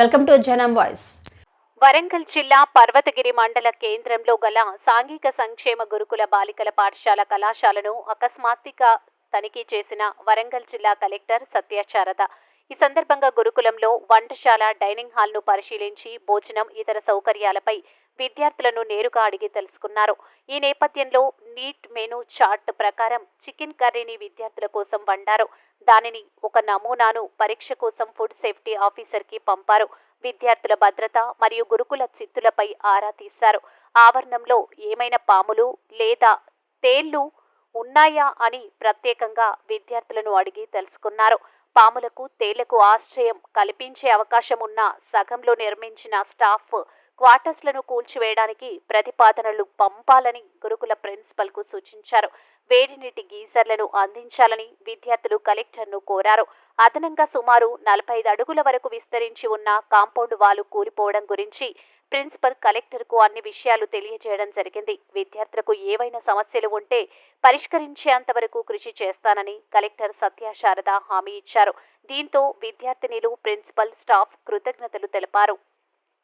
Welcome to Janam voice. Warangal జిల్లా పర్వతగిరి మండల కేంద్రంలో గల సాంఘిక సంక్షేమ గురుకుల బాలికల పాఠశాల కళాశాలను అకస్మాత్తుగా తనిఖీ చేసిన వరంగల్ జిల్లా కలెక్టర్ సత్యశారద ఈ సందర్భంగా గురుకులంలో వంటశాల డైనింగ్ హాల్ను పరిశీలించి భోజనం ఇతర సౌకర్యాలపై విద్యార్థులను నేరుగా అడిగి తెలుసుకున్నారు. ఈ నేపథ్యంలో నీట్ మెనూ చార్ట్ ప్రకారం చికెన్ కర్రీని విద్యార్థుల కోసం వండారు. దానిని ఒక నమూనాను పరీక్ష కోసం ఫుడ్ సేఫ్టీ ఆఫీసర్కి పంపారు. విద్యార్థుల భద్రత మరియు గురుకుల చిత్తులపై ఆరా తీశారు. ఆవరణంలో ఏమైనా పాములు లేదా తేళ్ళు ఉన్నాయా అని ప్రత్యేకంగా విద్యార్థులను అడిగి తెలుసుకున్నారు. పాములకు తేళ్ళకు ఆశ్రయం కల్పించే అవకాశం ఉన్న సగంలో నిర్మించిన స్టాఫ్ క్వార్టర్స్లను కూల్చివేయడానికి ప్రతిపాదనలు పంపాలని గురుకుల ప్రిన్సిపల్కు సూచించారు. వేడి నీటి గీజర్లను అందించాలని విద్యార్థులు కలెక్టర్ను కోరారు. అదనంగా సుమారు నలభై ఐదు అడుగుల వరకు విస్తరించి ఉన్న కాంపౌండ్ వాలు కూలిపోవడం గురించి ప్రిన్సిపల్ కలెక్టర్కు అన్ని విషయాలు తెలియజేయడం జరిగింది. విద్యార్థులకు ఏవైనా సమస్యలు ఉంటే పరిష్కరించేంత వరకు కృషి చేస్తానని కలెక్టర్ సత్యశారద హామీ ఇచ్చారు. దీంతో విద్యార్థినిలు ప్రిన్సిపల్ స్టాఫ్ కృతజ్ఞతలు తెలిపారు.